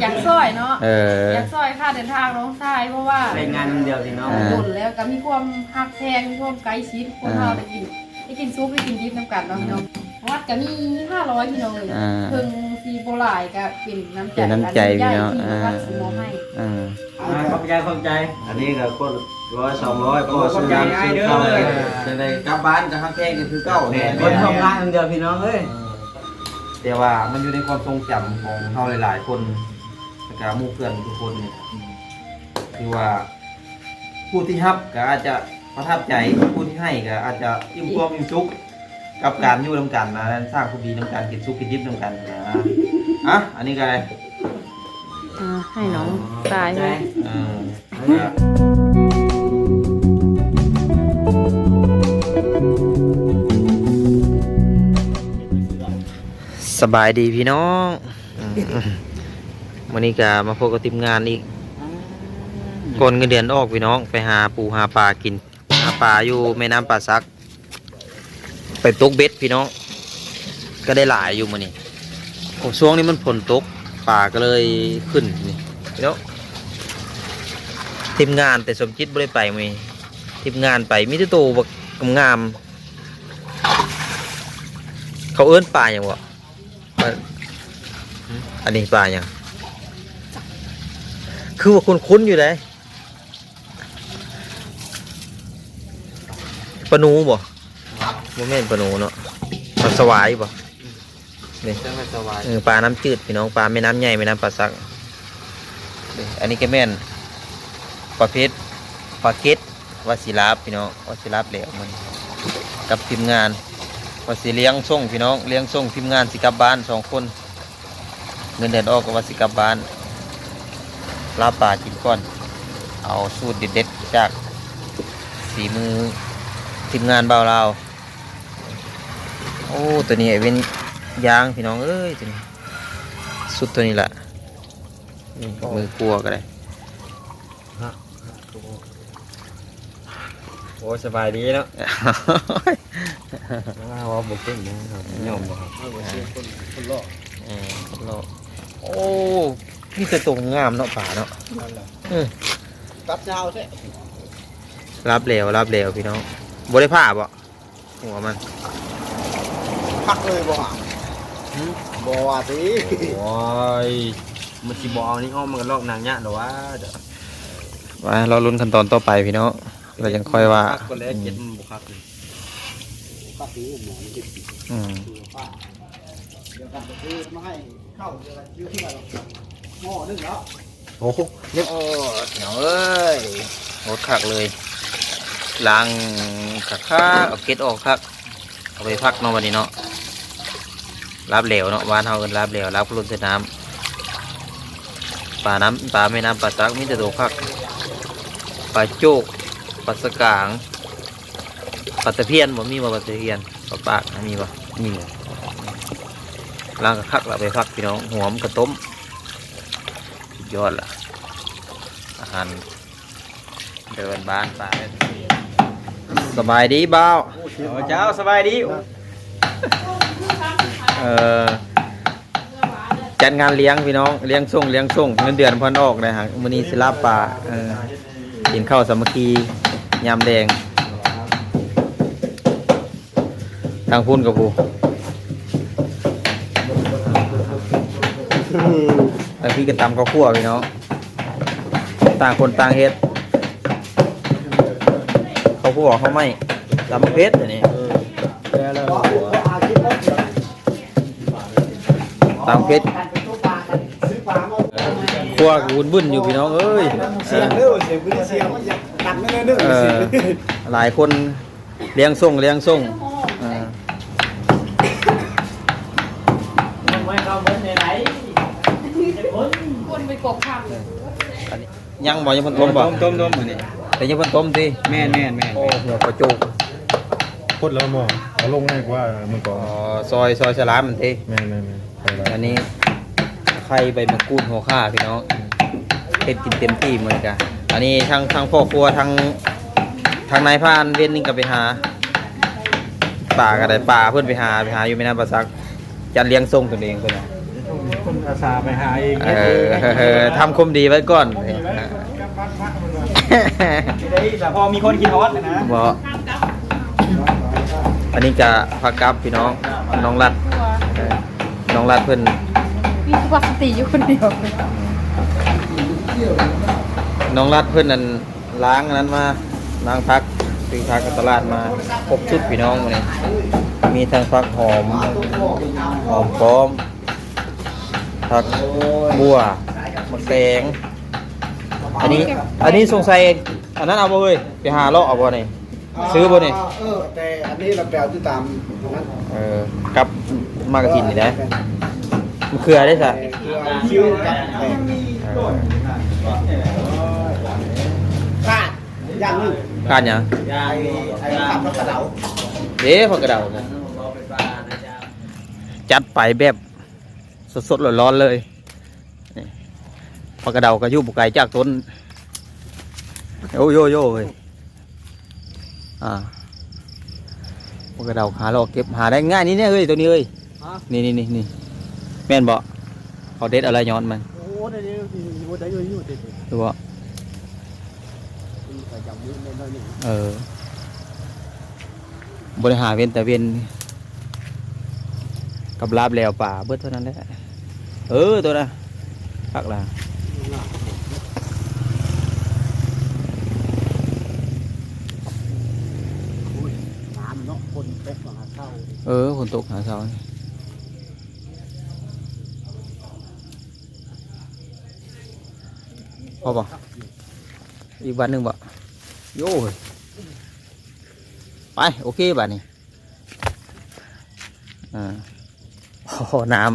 อยากซอยเนาะเออ อยากซอยค่าเดินทางน้องชายเพราะว่าไปงานเดียวสิเนาะอ่าหมดแล้วก็มีความหักแพงมีความไกลชิดคนเราได้กินได้กินซุปได้กินดิบน้ำกันเนาะพี่น้องวัดก็มีห้าร้อยพี่น้องเลยอ่าเพิ่งซีโบหลายก็เป็นน้ำใจเป็นน้ำใจพี่น้อง ที่อ่าวัดสมอให้อ่าอ่าขอบใจขอบใจ อันนี้ก็คนร้อยสองร้อยก็ซื้อน้ำซื้อข้าวจะได้กลับบ้านกับข้าวแกงก็คือเก้าแน่คนทำงานเดียวพี่น้องเอ้ยแต่ว่ามันอยู่ในความทรงจำของเราหลาย ๆ คน แล้วก็หมู่เพื่อนทุกคนเนี่ยคือว่า ผู้ที่ฮับก็อาจจะประทับใจผู้ที่ให้ก็อาจจะอิ่มความอิ่มสุขกับการอยู่ร่วมกันนะสร้างผู้ดีร่วมกันกินสุขกินดิบร่วมกันนะอะอันนี้ก็อะไรอ่าให้น้องตายใจไหมเออสบายดีพี่น้อง วันนี้ก็มาพบกับทีมงานอีกก่อนเงินเดือนออกพี่น้องไปหาปูหาปลากิน หาปลาอยู่แม่น้ำป่าซัก ไปตกเบ็ดพี่น้อง ก็ได้หลายอยู่มื้อนี้โอ้ช่วงนี้มันฝนตกปลาก็เลยขึ้นนี่พี่น้องทีมงานแต่สมจิตไม่ได้ไปมีทีมงานไปมิตรโตบักงามๆเขาเอื้นปลาอย่างวะปลาอันนี้ปลาอย่าง คือว่าคุ้นๆอยู่เลยปลาหนูบ่โมเมนปลาหนูเนาะปลาสวายบ่นี่จังหวัดสวายเออปลาน้ำจืดพี่น้องปลาแม่น้ำใหญ่แม่น้ำปลาซักนี่อันนี้ก็แม่นประเภทปลาเก็ตวาสิลาบพี่น้องวาสิลาบเหลวมันกับทีมงานวาสิเลี้ยงส่งพี่น้องเลี้ยงส่งทีมงานสิกลับบ้านสองคน เงินเดือนออกก็วาสิกลับบ้าน ลาบปลากินก่อน เอาสูตรเด็ดๆจากสีมือทีมงานเบาเราวโอ้ตัวนี้เป็นยางพี่น้องเอ้ยตัวนี้สุดตัวนี้แหละนี่มือกลัวก็ได้โอ้สบายดีเนาะว่าบุกเก่งนะครับยอมบ่ครับเออโลกโอ้ นี่จะตรงงามเนาะป่าเนาะเออตับยาวใช่รับเหลวรับเหลวพี่น้องบริภาพบ่หัวมันพักเลยบ่บ่ว่าสิโอ้ยมันสิบ่เอานี่อ้อมมันก็ลอกนางยะหรอวะเดี๋ยวมาเราลุ้นขั้นตอนต่อไปพี่น้องเรายังค่อยว่าพักคนแรกเจ็ดมันบ่คักเลยอืมเดี๋ยวกันซื้อมาให้เข้าเดี๋ยวยืมที่ไหนห ม้อนึงแล้วโอ้โหเรียบโอ้เหนียวเอ้ยโหดคักเลยล้างคักคักเอาเก็ดออกคักเอาไปพักเนาะวันนี้เนาะรับเหลวเนาะวานเฮาเอินรับเหลวรับรุ่นเส้นน้ำปลาน้ำปลาแม่น้ำปลาซักมีแต่ตัวคักปลาโจกปลาสกางปลาตะเพียนบ่มีบ่ปลาตะเพียนปลาปากมีบ่มีล้างคักๆแล้วเอาไปพักพี่น้องหัวมนกระต้ม ยอดละอาหารเดินบ้านป่าสบายดีเบ้าเจ้าสบายดี เออจัดงานเลี้ยงพี่น้องเลี้ยงส่งเลี้ยงส่งเงินเดือนเพันออกนะฮะมื้อนี้สิลาบปลาเออกินข้าวสามัคคียำแดง ทางพุ่นกับผู้ แล้วพี่ก็ตำข้าวคั่วพี่น้องต่างคนต่างเฮ็ดข้าวคั่วเขาไม่ตำเพชรอันนี้ตามเพชรขั้ววุ้นบุ่นอยู่พี่น้องเอ้ยเสียงเด้อเสียงเสียงตัดไม่ได้เด้อหลายคนเลี้ยงส่งเลี้ยงส่งเออ ไม่เข้าเบิ้ลในไหน คนไปกบข้ามเลย อันนี้ ยังบ่ยังเพิ่นต้มบ่ต้มต้มต้มอันนี้แต่ยังเพิ่นต้มสิแม่นแม่นแม่นโอ้หัวกระจุกพูดแล้วมองเอาลงง่ายกว่าเมื่อก่ออ๋อนซอยซอยสลามมันสิแม่นแม่นแม่นไปแล้วอันนี้ไข่ใบมะกรูดหัวข่าพี่น้องเฮ็ดกินเต็มที่เหมือนกันอันนี้ทางทางพ่อครัวทางทางนายพรานเว้นนี่ก็ไปหาป่าก็ได้ป่าเพิ่นไปหาไปหาอยู่แม่น้ำปลาซักจัดเลี้ยงส่งตัวเองเพิ่นน่ะคนอาสาไปหาเองเออทำคมดีไว้ก่อน ได้แต่พอมีคนกินฮอตนะบออันนี้จะพักกับพี่น้องน้องรัดตัวเออน้องรัดเพิ่นมีปกติอยู่คนเดียวเลยน้องรัดเพิ่นนั่นล้างอันนั้นมาล้างพักซื้อพักกับตลาดมาครบชุดพี่น้องวันนี้มีทั้งพักหอมหอมป้อมผักบัวมะแกง อันนี้ อันนี้สงสัยอันนั้นเอาบ่เว้ยไปหาเลาะเอาบ่นี่ ซื้อบ่นี่ เออแต่อันนี้เราแปลที่ตามนั้นเออกับมากระถินนี่นะมันคืออะไรซะคือคิวกับแพงเออคาดอย่างนึงคาดหยังไอ้ไอ้ขับรถกระเดาเด้ผักกระเดานะจัดไปแบบสดๆร้อนๆเลยนี่ ผักกระเดาก็อยู่บุไกลจากต้นโยโยโย่เว้ยอ่าผักกระเดาหาเราเก็บหาได้ง่ายนี่เนี่ยเฮ้ยตัวนี้เฮ้ยนี่นี่นี่นี่แม่นบ่เขาเด็ดอะไรย้อนมันโอ้ได้ได้ได้ได้อยู่ติดหรือว่าใส่จับมือในน้อยหนึ่งเออบริหารเวียนแต่เวียนกับลาบแล้วป่าเบิดเท่านั้นแหละเออตัวน่ะพักละ น้ำเนาะคนเป๊กมา เออคนตกหาเช้านี่พอป่ะอีกวันหนึ่งบ่โย่ไป โอเคบ่านี่อ่าโอ้น้ำ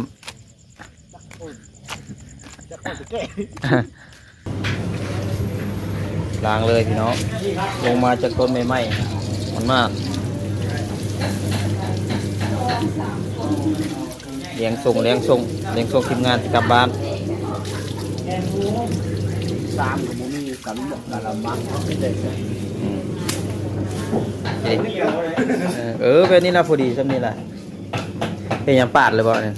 ล้างเลยพี่น้อง ลงมาจากต้นไม้ๆมันมาก เลี้ยงส่งเลี้ยงส่งเลี้ยงส่งทีมงานที่กลับบ้านสามกับมีสันบอกกะละมังไม่ได้อืมเอ๊ะเออเออเป็นนี่นะพอดีสำนี่แหละเป็นหยังปาดเลยบ่เนี่ย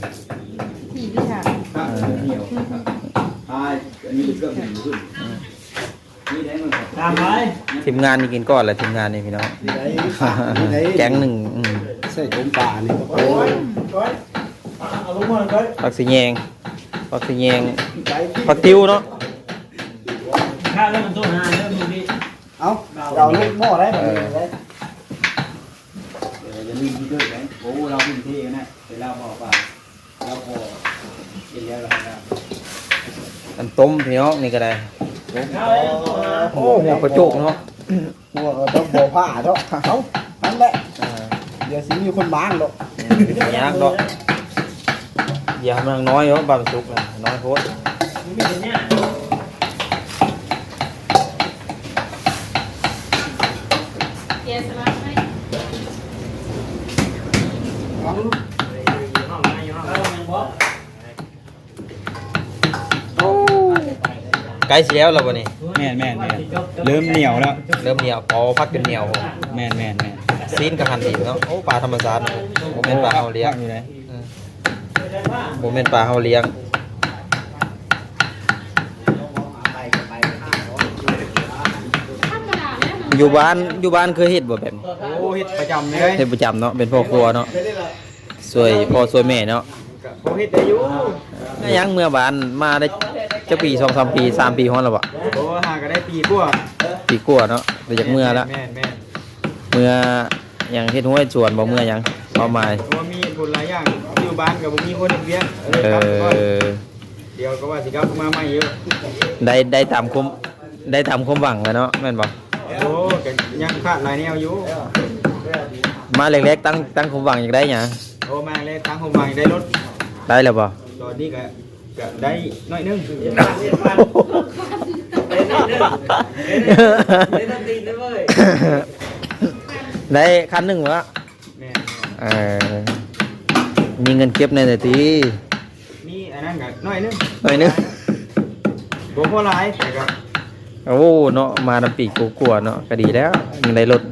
ผีด้วยค่ะเออ ตามไปทีมงานนี่กินก้อนแหละทีมงานนี่พี่น้องนี่ได้นี่ได้แก๊งหนึ่งอืมใส่ผมป่านี่ก็โอ้ยเอาลงมาเลยผักสีแยงผักสีแยงใจผักติ้วเนาะข้าวแล้วมันต้นหาเริ่มดูดิเอาเราลูกหม้อได้แบบนี้เลยเดี๋ยวจะลืมที่ด้วยไหมโอ้เราพื้นที่กันนะเดี๋ยวเราบอกว่าเราพอเดี๋ยวเราครับอันต้มพี่น้องนี่ก็ได้ โอ้หัวกระโจกเนาะหัวก็ต้องบ่ผ้าเนาะเอานั่นแหละอ่าเดี๋ยวสิมีคนบ้างหรอกยากเนาะอย่าให้มันน้อยเนาะบางสุกนะน้อยโคตรมันมีแต่เนี่ยเกียร์สลับให้ ใกล้สิแล้วเราบ่นี่แม่นแม่นแม่นเริ่มเหนียวแล้วเริ่มเหนียวพอพักจนเหนียวแม่นแม่นแม่นซีนกับพันดีเนาะโอ้ปลาธรรมชาติโมเมนปลาเฮาเลี้ยงอยู่ไหนโมเมนปลาเฮาเลี้ยงไปก็ไปห้าร้อยธรรมดาเนี่ยมันอยู่บ้านอยู่บ้านเคยเฮ็ดบ่แบบนี้โอ้เฮ็ดประจำเลยเฮ็ดประจำเนาะเป็นพ่อครัวเนาะสวยพ่อสวยแม่เนาะโอ้เฮ็ดได้อยู่น่ายังเมื่อบ้านมาได้ จะปี2 3ปี3ปีฮ้อนแล้วบ่โอ้หาก็ได้ปีกว่าปีกว่าเนาะแต่จากเมื่อละแม่นแม่นเมื่อยังเฮ็ดห้วยสวนบ่เมื่อยังประมาณเพราะว่ามีผลหลายอย่างอยู่บ้านกับมีคนเลี้ยงเอเอออเดี๋ยวก็ว่าสิกลับมาใหม่อยู่ได้ได้ตามความได้ตามความหวังแล้วเนาะแม่นบ่โอ้ก็ยังขาดหลายแนวอยู่มาเล็กๆตั้งตั้งความหวังอยากได้หยังโอ้มาเลยตั้งผมวางได้รถได้แล้วบ่ตอนนี้ก็ ก็ได้น้อยนึงได้คันหนึ่งวะม่นเออมีเงินเก็บในแต่ทีมีอันนั้นก็น้อยนึงหน่อยนึงบ่พอหลายแต่ก็โอ้เนาะมานำปีกกลัวเนาะก็ดีแล้วยังได้รถ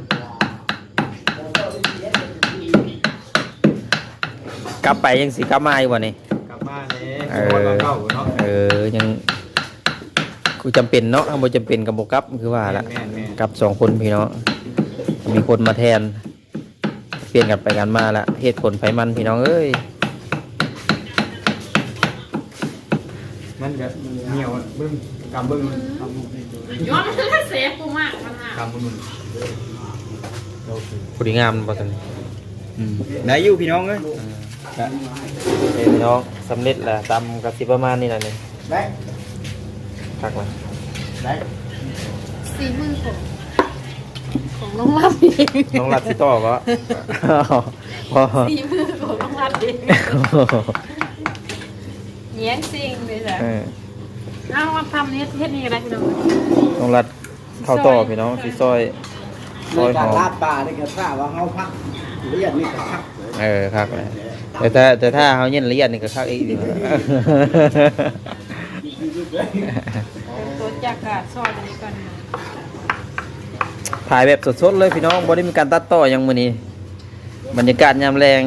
กลับไปยังสิกลับมาอีกวันนี้ เลยเอตัวอเก่าเนาะเออยังกูจำเป็นเนาะถ้าบ่จำเป็นกับบ่กลับคือว่าละแม่นแม่นกลับสองคนพี่เนาะมีคนมาแทน เปลี่ยนกันไปกันมาละเหตุผลไฟมันพี่น้องเอ้ยมันก็เหนียวเบิ่งกำเบิ่งกำเบิ่งย้อนมันเซฟกูมากมันอะกำเบิ่งพอดีงามบ่ตันอืม ได้อยู่พี่น้องเอ้ยเอ้ยพี่น้องสำเร็จแล้วตำกับสิประมาณนี้แหละนี่ได้พักมาได้สีมือของของน้องรับเองน้องรัดสิต่อก็พอสีมือของน้องรับเองเนี้ยงจริงเลยแหละเออเอามาทำเฮ็ดเฮ็ดนี่อะไรพี่น้องน้องรัดเข้าต่อพี่น้องสิซอยซในอยหการอมลาดปลาเนี่ยก็ทราบว่าเฮาพัก เรียนนี่ก็พักเออครับแต่ถ้าแต่ถ้าเขาเย็นละเอียดนี่ก็คักอีกดีกว่าเป็นตัวจากกาดซอยอันนี้ก่อนนะถ่ายแบบสดๆเลยพี่น้องบ่ได้มีการตัดต่อหยังมื้อนี้บรรยากาศยามแรง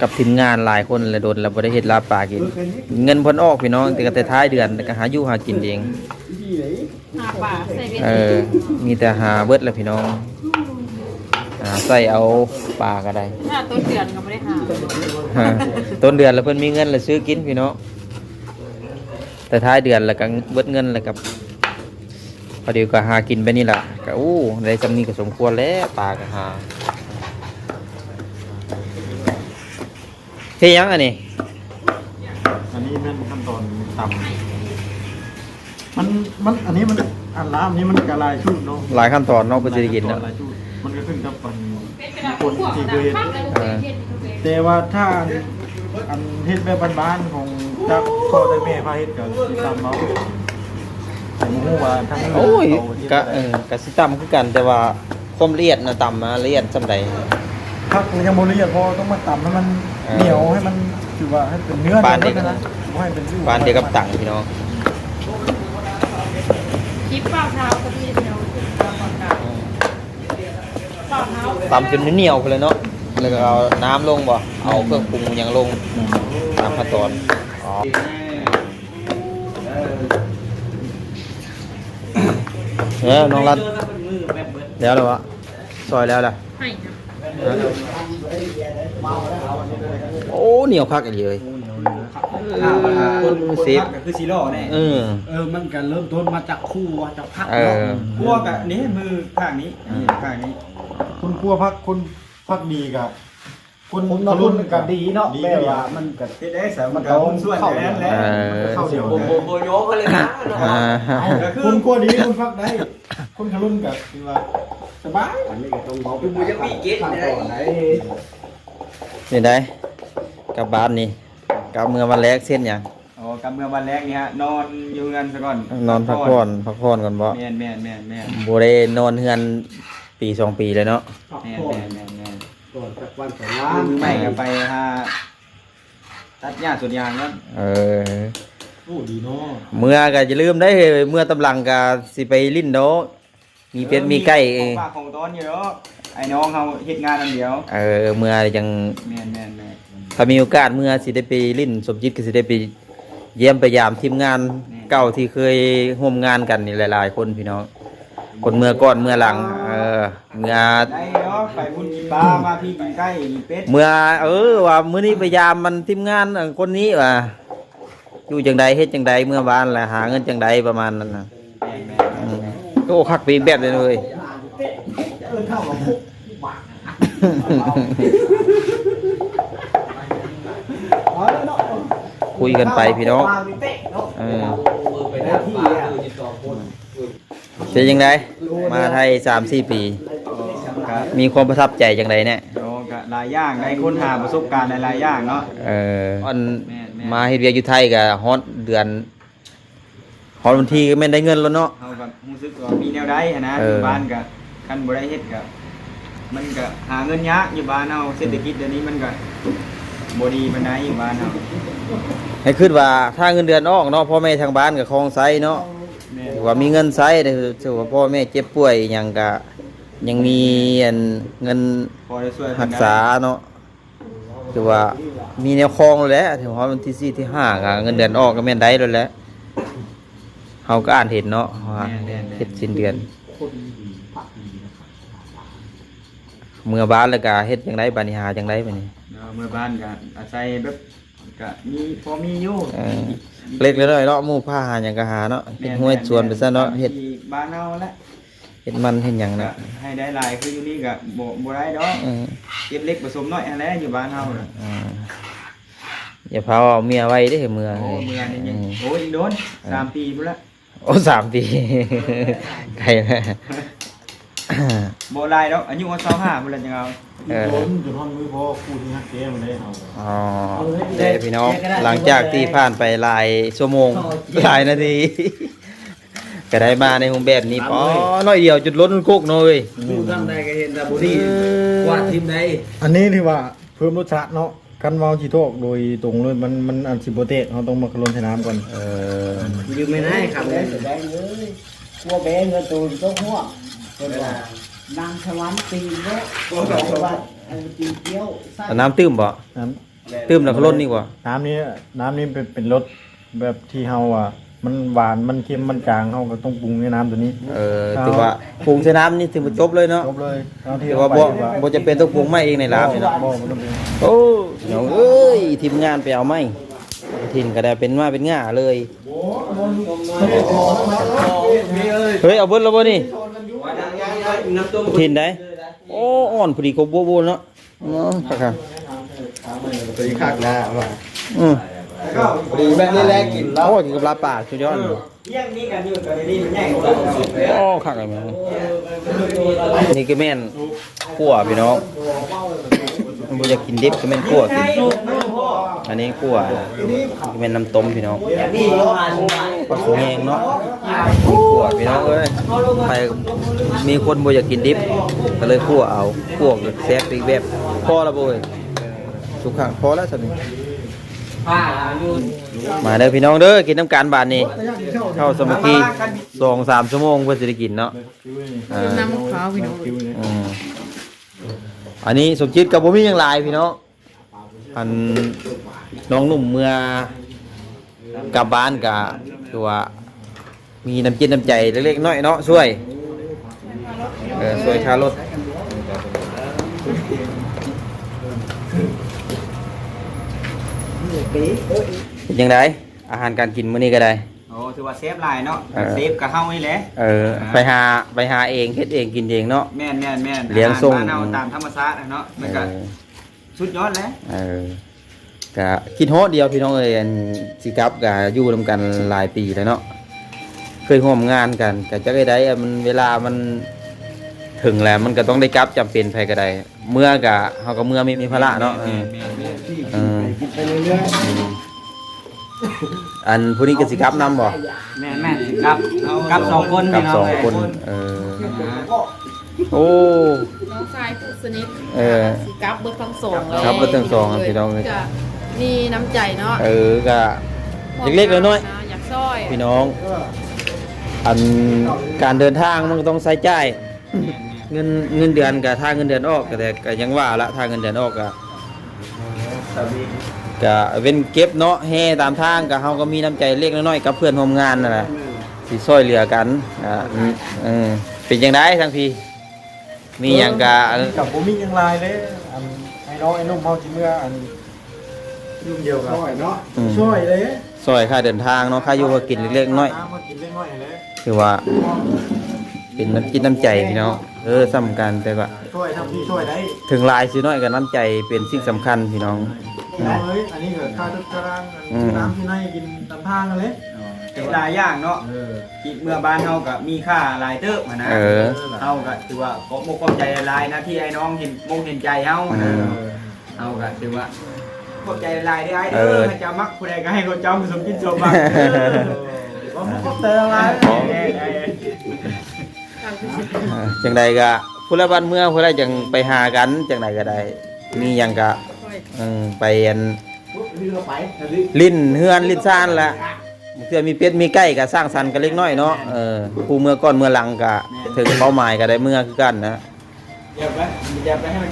กับทีมงานหลายคนเลยโดนแล้วบ่ได้เฮ็ดลาบปลากิน เงินเพิ่นออกพี่น้องแต่ก็แต่ท้ายเดือนแต่ก็หาอยู่หากินเองที่ไหนหาป่าใส่เวเอทีอมีแต่หาเบิดแหล้วพี่น้อง หาใส่เอาปลาก็ได้ถ้าต้นเดือนก็ไม่ได้หาฮะต้นเดือนแล้วเพิ่นมีเงินแล้วซื้อกินพี่น้องแต่ท้ายเดือนแล้วก็เบิดเงินแล้วกับพอดีก็หากินไปนี่ล่ะก็อู้ได้จำนี้ก็สมควรแล้วปลาก็หาเฮ้ยยังอันนี้อันนี้มันขั้นตอนต่ำมันมันอันนี้มันอันล้ามนี้มันกระลายชุดเนาะหลายขั้นตอนเนาะเพื่อจะได้กินเนาะหลายชุด มันก็ขึ้นกับมันเป็นกระดาษพวกนะข้างในพวกเฮ็ดพวกเฮ็ดแต่ว่าถ้าอันเฮ็ดแบบบ้านๆของจากพ่อแต่แม่พาเฮ็ดก็สิตามเนาะแต่บ่ฮู้ว่าทั้งโอ้ยเขาเฮ็ดกะเออกะสิต่ำคือกันแต่ว่าความละเอียดนะต่ำมาละเอียดสำใดพักมันยังบ่ละเอียดพอต้องมาตำให้มันเออเหนียวให้มันคือว่าให้เป็นเนื้อปานเด็กเดียวนะบ่ให้เป็นปานเดียวกับตังพี่น้องคลิปเปล่าเท้าก็มี ต่ำจนเหนียวไปเลยเนาะแล้วก็เอาน้ำลงบ่ เอาเครื่องปรุงหยังลงตามขั้นตอนอ๋อเออน้องรัดแล้วเหรอวะซอยแล้วล่ะให้นะโอ้เหนียวคักอีกเลยคนคนสิบพักก็คือซีโร่แน่เออเออมันก็เริ่มต้นมาจากคู่ว่าจากพักเออเนาะพวกอะนี่มือข้างนี้นี่ข้างนี้ คุณครัวพักคุณพักดีกับคุณผมนรุ่นก็ดีเนาะดีแม่ก็ดีว่ามันก็เฮ็ดได้สามมันก็หุ้นส่วนอย่างนั้นแหละเออเข้าเดียวโอ้นะโหโบโยกเลยนะอ่าก็คือคุณครัวดีคุณพักได้ คุณขรุ่นกับคือว่าสบายอันนี้ก็ต้องบอกเป็นบุญยังมีเกณฑ์ไหนนี่ได้กลับบ้านนี่กลับเมื่อวันแรกเส้นหยังอ๋อกำเมื่อวันแรกนี่ฮะนอนอยู่เงินซะก่อนนอนพักผ่อนพักผ่อนก่อนบ่แม่นแม่นแม่นแม่นบ่ได้นอนเฮือน ปีสองปีเลยเนาะพักแม่ผ่อแม่นแม่นแม่นก่อนจากวันสองวันอใหม่ก็ไปหาตัดหญ้าสวนยางแล้วเออโอ้ดีเนาะเมื่อก็จะลืมได้เฮ้ยเมื่อตำลังก็สิไปลิ้นโดอกมีเป็ดมีไก่ของปากของต้นอยู่แล้วไอ้น้องเขาเฮ็ดงานอันเดียวเออเมื่อยังแม่นแม่นแม่นถ้ามีโอกาสเมื่อสิได้ไปลิ้นสมจิตก็สิได้ไปเยี่ยมไปยามทีมงานเก่าที่เคยร่วมงานกันนี่หลาย ๆ คนพี่น้อง คนเมื่อก่อนเมื่อหลัง เออเมื่อได้เนาะไปพุ่นกินปลามาพี่กินไก่กินเป็ดเมื่อ เออว่ามื้อนี้พยายามมันทีมงานเออคนนี้ว่าอยู่จังใดเฮ็ดจังใดเมื่อบ้านแหละหาเงินจังใดประมาณนั้นนะอืมก็โอ้คักปีแบบเลยเลย เออเท่ากับพวกเอาแล้วเนาะคุยกันไปพี่น้องวางเตะเนาะเออไปได้ที่อะ เป็นจังไดมาไทย3-4ปี ครับมีความประทับใจจังไดเนี่ยโอ้ก็หลายอย่างได้ค้นหาประสบการณ์หลายๆอย่างเนาะ เอออันแม่นแม่น มาเฮ็ดเวียกอยู่ไทยก็ฮอดเดือนฮอดวันที่ก็แม่นได้เงินแล้วเนาะ เฮาก็รู้สึกว่ามีแนวใดหั้นนะเอออ ยู่บ้านก็คันบ่ได้เฮ็ดก็มันก็หาเงินยากอยู่บ้านเฮาเศรษฐกิจเดี๋ยวนี้มันก็บ่ดีปานใดอยู่บ้านเฮาให้คิดว่าถ้าเงินเดือนออกเนาะพ่อแม่ทางบ้านก็คลองไสเนาะแม่น ถือว่ามีเงินใช้แต่ถือว่าพ่อแม่เจ็บป่วยอหยังก็ยังมีอันเงินพอได้ช่วยรักษาเนาะคือว่ามีแนวคลองแล้วแหละถึงว่าวันที่สี่ที่ห้าก็เงินเดือนออกก็แม่นได้แล้วแหละเฮาก็อ่านเห็นเนาะว่าเฮ็ดสิ้นเดือน เมื่อบ้านแล้วก็เฮ็ดจังไดบัดนี้หาจังไดบัดนี้เอาเมื่อบ้านก็อาศัยแบบ ก็มีพอมีอยู่เออเล็กน้อยๆเนาะหมู่ผ้าหาหยังก็หาเนาะเฮ็ดห้วยสวนไปซะเนาะเฮ็ดที่บ้านเฮาแหละเฮ็ดมันเฮ็ดหยังก็เนาะให้ได้หลายคืออยู่นี่ก็บ่บ่ได้ดอกเออเก็บเล็กผสมน้อยอันแหละอยู่บ้านเฮาน่ะอ่าอย่าพาเอาเมียไว้เด้อเมืองโอ้เมื่อนี่ยังโอ้ยโดนสามปีพุ่นละ โอ้สามปี ไกลแล้ว บ่หลายดอกอายุว่า25พุ่นละจังเอาเออโดนจนห้องมือพอคู่ที่ฮักเกมมันได้เอาอ๋อได้พี่น้องหลังจากที่ผ่านไปหลายชั่วโมงหลายนาทีก็ได้มาในห้องแบบนี้ป๋อน้อยเดียวจุดล้นคุกเนาะเว้ยดูทางใดก็เห็นแต่บุรีว่าทีมใดอันนี้ที่ว่าเพิ่มรสชาติเนาะกันเมาชีโทกโดยตรงเลยมันมันอันสิโปเตสเราต้องมาคลนใส่น้ำก่อนเอออยู่ไม่ได้ครับเลย ได้เลยหัวแบงกระตูนก็หัว เป็นว่านางสวรรค์ตีนเนาะเพราะว่าอันตีนเกี้ยวใส่เอาน้ำตื้มบ่น้ตื้มแล้วก็ล้นนี่บ่ำน้ำนี้น้ำนี้เป็นเป็นรสแบบที่เฮาอะ มันหวานมันเค็มมันจางเฮาก็ต้องปรุงในน้ำตัวนี้ เออถือว่าปรุงใส่น้ำนี่ถือว่าจบเลยเนาะจบเลยเอาที่ถือเอว่าไปบ่ดีกว่าบ่จะเป็นต้องปรุงใหม่เองในร้านนี่เนาะ บ่บ่ต้องปรุงโอ้เดี๋ยวเอ้ยทีมงานไปเอาไม้ทินก็ได้เป็นว่าเป็นง่าเลย เฮ้ยเอาเบิดแล้วบ่นี่ น้ำต้มทินได้ โอ้อ่อนพอดีกบโบๆเนาะเนาะครับตัวนี้คักนะว่าอืมดีแบบนี้แหละกินโอ้กินกับลาบปากสุดยอดเที่ยงนี้กันอยู่ตอนนี้มันใหญ่กว่าเราโอ้คักเลยแม่นี่ก็แม่นขั่วพี่น้องมันบ่อยากกินดิบก็แม่นขั่วกินอันนี้ขั่วก็แม่นน้ำต้มพี่น้องนี่โยหัน ปลาขงแยงเนาะขั่วพี่น้องเอ้ยไปมีคนบ่อยากกินดิบก็เลยขั่วเอาขั่วแซ่บอีกแบบพอและบ่เอ้ยทุกครั้งพอแล้วซั่นนี่ผ้าอยู่มาเด้อพี่น้องเด้อกินน้ำกันบาดนี้เข้าสมัคคีสองสามชั่วโมงเพื่อสิได้กินเนาะน้ำขาวพี่น้องอันนี้สมจิตกับบ่มียังลายพี่น้องอันน้องหนุ่มเมื่อกลับบ้านกะ คือว่ามีน้ำจิตน้ำใจเล็กๆน้อยๆเนาะช่วยเออช่วยค่ารถเป็นยังไงอาหารการกินมื้อนี้ก็ได้ โอ้ถือว่าเซฟหลายเนาะเออ เซฟกับเฮานี่แหละ เออไปหาไปหาเองเฮ็ดเองกินเองเนาะ แม่นแม่นแม่นเลี้ยงส่ง อาหารบ้านเฮาตามธรรมชาติอะเนาะมันก็เออสุดยอดแล้วเออ ก็คิดฮอดเดียวพี่น้องเอ้ยอันสิกลับก็อยู่นํกันหลายปีแล้วเนาะเคยร่วมงานกันก็จักได้อะมันเวลามันถึงแล้วมันก็ต้องได้กลับจำเป็นไผก็ได้เมื่อก็เฮาก็เมื่อมีมีภาระเนาะเออเออกินไปเรื่อยอันผู้นี้ก็สิกลับนํบ่แม่นแม่นครับกับสองคนกลับพี่น้สองเยคนเออโอ้น้องชายผู้สนิทเออสิกลับเบิดทั้งสองเลยกลับเบิดทั้งสองอะพี่น้องเอ้ยก็ มีน้ำใจเนาะเออก็เล็กๆน้อยๆอยากซอยพี่น้อง อันการเดินทางมันก็ต้องใช้จ่ายเงินเงินเดือนกับทางเงินเดือนออกก็แต่ก็ยังว่าละทางเงินเดือนออกก็ก็เว้นเก็บเนาะแห่ตามทางก็เฮาก็มีน้ำใจเล็กน้อยๆกับเพื่อนร่วมงานนั่นแหละสิช่วยเหลือกันอ่าอืมเออเป็นจังไดทั้งพี่ มีหยังก็ กับผมมีหยังหลายเลยอันไอ้น้องไอ้นุ่มเฮาสิเมื่ออัน ยุ่งเดียวกับๆช่วยเนาะอืมช่วยเลยช่วยค่าเดินทางเนาะค่าอยู่ค่ากินเล็กๆน้อยน้ำมากินเล็กน้อยเลยๆคือว่าเป็นน้ำจิตน้ำใจพี่น้องเออสำคัญแต่ว่าช่วยทำที่ช่วยได้ถึงหลายสิน้อยกับน้ำใจเป็นสิ่งสำคัญพี่น้อง เอาเฮ้ยอันนี้ก็ค่าทุกตารางอืม น้ำที่ไหนกินตามทางกันเลยเป็นหลายอย่างเนาะเอออีกเมื่อบ้านเฮาก็มีค่าหลายเติบอะนะเออ เฮาก็ถือว่าขอบอกความใจหลายๆนะที่ไอ้น้องเห็นมองเห็นใจเฮาเอนะอ เฮาก็ถือว่า ขอบใจหลายๆเด้อไอ้เอเด้ออให้เจ้ามักผู้ใดก็ให้รถเจ้าสมกินสมบัติผมก็เตือนอะไรทางผู้สิเออจังใดก็ผู้ละบ้านเมื่อผู้ละจังไปหากันจังใดก็ได้ มีหยังก็ช่วยเออไปอันเรือไปลิ้นเฮือนลิ้นซ่านละเพื่อมีเป็ดมีไก่ก็สร้างสรรค์กันเล็กน้อยเนาะเออผู้เมื่อก่อนเมื่อหลังก็ถึงเป้าหมายก็ได้เมื่อคือกันนะอย่าไปอย่าไปให้มัน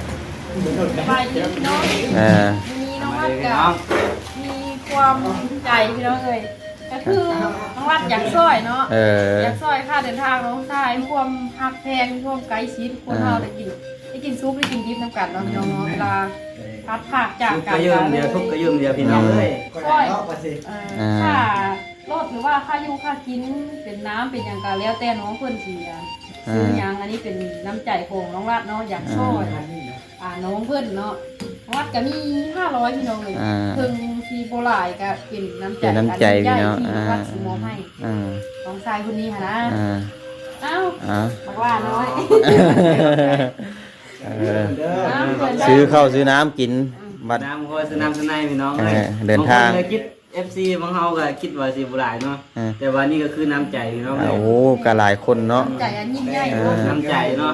ไปดีพี่น้องเออมีน้อง วัดกับมีความใจพี่น้องเลยก็คือน้องวัดอยากซอยเนาะเอออยากซอยค่าเดินทางน้องชายความหักแพงความไกลชิดคนเราได้กินได้กินซุปได้กินดิบน้ำกันเนาะพี่น้องเนาะเวลาพัดผักจากทุกกักนระยืมเดียวทุกกระยืมเดียวพี่น้องเอ้ยก็ได้เนาะไปสิเอ่อค่ารถหรือว่าค่าอยู่ค่ากินเป็นน้ำเป็นอย่างกาแล้วแต่น้องเพื่อนเสียซื้อหยังอันนี้เป็นน้ำใจของน้องวัดเนาะอยากซอยอ่าน้องเพื่อนเนาะน้องวัดก็มีห้าร้อยพี่น้องเลยอ่าเพิ่งทีโบหลายก็เป็นน้ำใจเป็นน้ำใจพี่น้องที่อ่าวัดสมอให้อ่าของชายคนนี้ค่ะนะอ่าเอ้าอ่าบอกว่าน้อยเออเด้อเอ้าเพิ่นได้ซื้อข้าวซื้อน้ำกินบัด น้ำคอยสนามสนายพี่น้องเออเดินทางบคเลยคิด FC บางเฮาก็คิดว่าสิบ่หลายเนาะเออ แต่ว่านี่ก็คือน้ำใจพี่น้องอ่าเอ้ย โอ้ก็หลายคนเนาะน้ำใจอันยิ่งใหญ่เออ น้ำใจเนาะ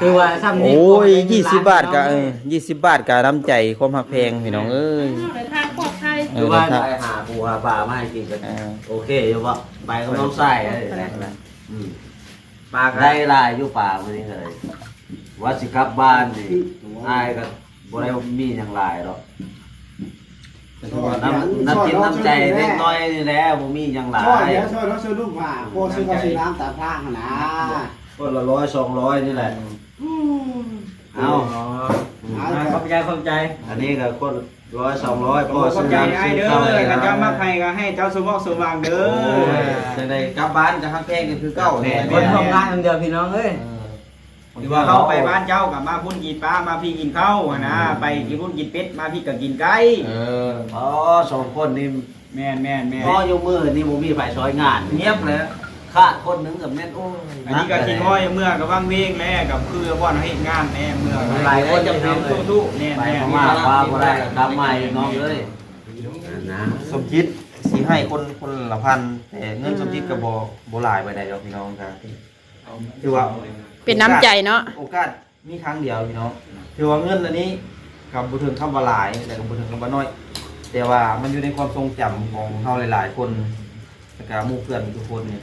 คือว่าซ้ำนี้โอ้ยขให้ยี่สิบบาทก็เอร้นอยี่สิบบาทก็น้ำใจความหักแพงพี่น้องเอ้ยเดินทางปลอดภัยเอคืออว่าเดินทางไปหาปูหาปลามาให้กินกันเออโอเคอยู่ปะไปก็ต้องใส่อืมปลาก็ได้ลายอยู่ป่าวันนี้เลยว่าสิกลับบ้านนี่อายก็บ่ได้มีอย่างหลายหรอกน้ำน้ำจิตน้ำใจเล็กน้อยนี่แหละบ่มีอย่างหลาช่วยยเดี๋ยวช่วยเราซื้อลูกหมาโคซื้อข้าวซื้อน้ำตามทางหั่นนะ คนละร้อยสองร้อยนี่แหละเอาอ๋ออ่าขอบใจขอบใจ อันนี้ก็คนร้อยสองร้อยขพออบซื้อใจน้ำไอ้ซื้อเด้อข้าวกันเจ้ามาใครก็ให้เจ้าสมบอกสมวางเด้โอ้อยจังไดกลับบ้านก็ฮักแพงก็คือเก่าแหม่แน่คนทำงานคนเดียวพี่น้องเอ้ยหรือว่าเข้าไปบ้านเจ้ากับมาพุ่นกินปลามาพี่กินข้าวอะนะไปกินพุ่นกินเป็ดมาพี่ก็กินไก่เอออ๋อสองคนนี่แม่นแม่นแม่นพ่อยกมือนี่บ่มีไฟซอยงานเงียบเลย ขาดคนหนึงกับแม่นโอ้ยอันนี้ก็กินห้อยเมื่อกับว่างเวงแม่กับคือบ่อนให้งานแน่เมื่อหลายคนจะเป็นตู้ๆแน่นไปแน่พม่าปลาบ่ได้ก็กลับมาอีกน้องเอ้ยนะสมคิดสีให้คนคนละพันแต่เงินสมคิดก็บ่บ่หลายไปได้ดอกพี่น้องครับคือว่าเป็นน้ำใจเนาะโอกาสมีครั้งเดียวพี่น้องถือว่าเงินอันนี้กับบุถึงคำว่าหลายแต่กับบุถึงคำว่าน้อย แต่ว่ามันอยู่ในความทรงจำของเราหลาย ๆ คน แล้วก็หมู่เพื่อนทุกคนเนี่ย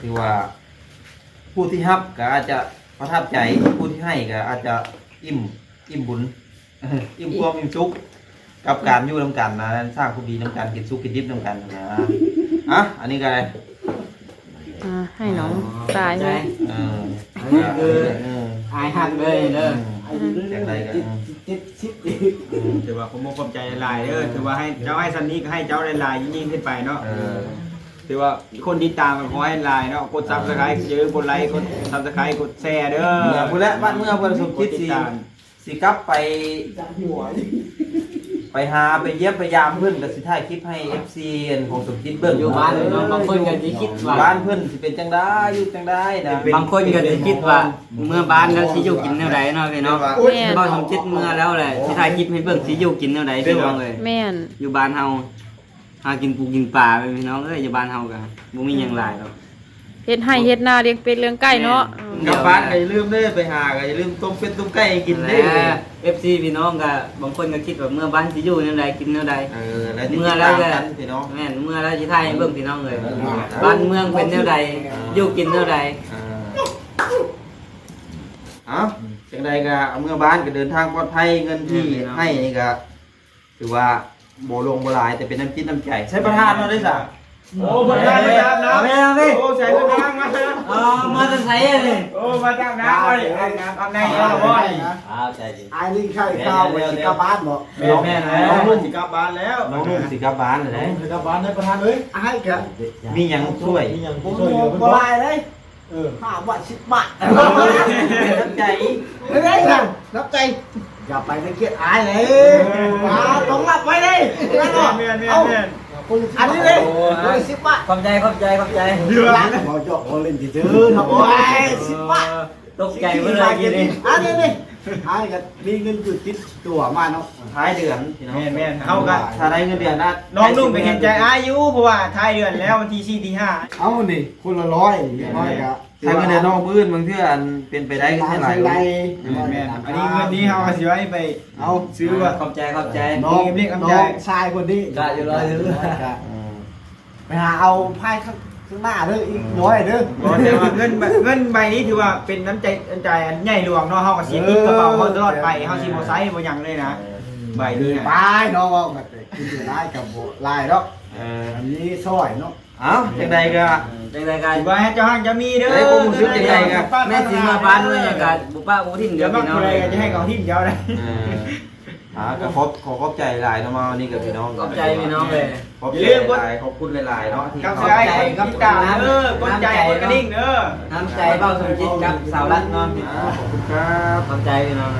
คือว่า ผู้ที่รับก็อาจจะประทับใจผู้ที่ให้ก็อาจจะอิ่มอิ่มบุญอิ่มความอิ่มสุขกับการอยู่นำกันนะสร้างความดีนำกันกินสุขกินดิบนำกันนะอะอันนี้ก็อะไรอ่าให้น้องตายใจไหมเอออันนี้คือเอออายหักเลยเด้อไอ้นี่เรื่อง ติดติดอีกถือว่าผมขอบใจหลายๆเด้อถือว่าให้เจ้าให้ซันนี่ก็ให้เจ้าหลายๆยิ่งๆขึ้นไปเนาะ เออถือว่าคนที่ตามกันขอให้หลายเนาะ กดซับสไครต์เยอะกดไลค์ กดซับสไครต์กดแชร์เด้อเมื่อพุ่นและบ้านเมื่อพุ่นสมคิดสิสิกลับไปจากที่หัว ไปหาไปเยี่ยมพยายามเพื่อนกับสิถ่ายคลิปให้ FC ของสมคิดเบิ่งอยู่บ้านเนาะบางคนก็สิคิดว่าบ้านเพื่อนสิเป็นจังได้อยู่จังได้นะบางคนก็สิคิดว่าเมื่อบ้านแล้วสิอยู่กินแนวใดเนาะพี่เนาะแม่นบ่ทำคิดเมื่อแล้วแหละสิถ่ายคลิปให้เบิ่งสิอยู่กินแนวใดพี่น้องเอ้ยแม่นอยู่บ้านเฮาหากินปูกินปลาไปพี่น้องเอ้ยอยู่บ้านเฮาก็บ่มีหยังหลายหรอก เฮ็ดให้เฮ็ดนาเลี้ยงเป็ดเลี้ยงไก่เนาะแม่กลับบ้านก็อย่าลืมเด้อไปหาก็อย่าลืมต้มเป็ดต้มไก่ให้กินเด้อเอฟซีพี่น้องก็บางคนก็คิดว่าเมื่อบ้านสิอยู่แนวใดกินแนวใด เออแล้วติดเมื่อแล้วก็ตามกันพี่น้อง แม่นเมื่อแล้วสิถ่ายให้เบิ่งพี่น้องเลยบ้านเมืองเป็นแนวใดอยู่กินแนวใด อ่าเอ้าจังใดก็เอาเมื่อบ้านก็เดินทางปลอดภัยเงินที่ให้นี่ก็ถือว่าบ่ลงบ่หลายแต่เป็นน้ำจิตน้ำใจ ใช้ประธานเราได้ซะ โอ้ประธานมาจับน้ำโอ้ใส่ประธานมาอ๋อมาจะใส่อะไรโอ้มาจับน้ำเลยอาบน้ำอาบในเอาบ่อยอ้าวใจดีไอ้นี่ไข่ข้าวไปกลับบ้านบ่แม่แม่แล้วลูกสิกลับบ้านแล้วน้องนุ่มสิกลับบ้านเลยนะคือกลับบ้านได้ประธานเลยไอ้แกมีหยังช่วยมีอย่างโอ้ที่โหช่วยเหลือเพิ่นบ่บ่ลายเลยเออห้าบาทสิบบาทเป็นน้ำใจไม่ได้ค่ะนับใจอย่าไปในเกียรติอายเลยมาต้องรับไว้เลยนั่นหรอแม่แม่เอาแม่ อันนี้เลยเลยสิบบาทขอบใจขอบใจขอบใจเดือดเราจอกเขาเล่นที่ซื้อนะโอ้ยสิบบาทตกใจเมื่อไรกินนี่อันนี้นี่ไอ้ก็มีเงินอยู่ติดตัวมาเนาะท้ายเดือนพี่น้องแม่แม่เฮากันถ้าได้เงินเดือนนะน้องนุ่มไปเห็นใจอายุเพราะว่าท้ายเดือนแล้ววันที่4ที่5เอานี่คนละร้อยร้อยก็ ถ้าเงินเดือนนอกบื้นบางเทื่ออันเป็นไปได้ก็ใช้ใช่หลายไรแม่นอันนี้เงินนี้เฮาเอาสิไว้ไปเอาซื้อว่า ขอบใจขอบใจ น้องเรียกน้กำใจองชายคนนี้กะอยู่ร้อยซื้อไปหาเอาไพ่ข้างข้างหน้าเด้ออีกร้อยเด้อบ่แต่ว่าเงินใบเงินใบนี้ถือว่าเป็นน้ำใจน้ำใจอันใหญ่หลวงเนาะเฮาก็สิติดกระเป๋าเฮาตลอดไปเฮาสิบ่ใช้บ่หยังเลยนะใบนี้ไปน่ะเนาะว่ากันแต่กินอยู่ได้กับบ่ลายดอกเอออันนี้ซอยเนาะ เอ้าจังใดก็จังใดก็สิว่าให้เจ้าห้างจะมีเด้อเอ้ยผมรู้สึกจังใดก็แม่สิมาบ้านด้วยอย่างก็บ่ป้าบ่ทิ้งเดี๋เดี๋ยยววพี่มาน้องอะไรก็จะให้เขาทิ่มเดียวเลยเอออ่าก็ขอบขอขอบใจหลายเนาะมาวันนี้กับพี่น้องขอบใจพี่น้องเลย ขอบใจหลายขอบคุณหลายๆเนาะที่กับเข้าใจใจกับตามเด้อกดใจกดกระดิ่งเด้อ น้ำใจเบ้าสมจิตกับสาวรัตน์เนาะอ่าขอบคุณครับ ขอบใจพี่น้อง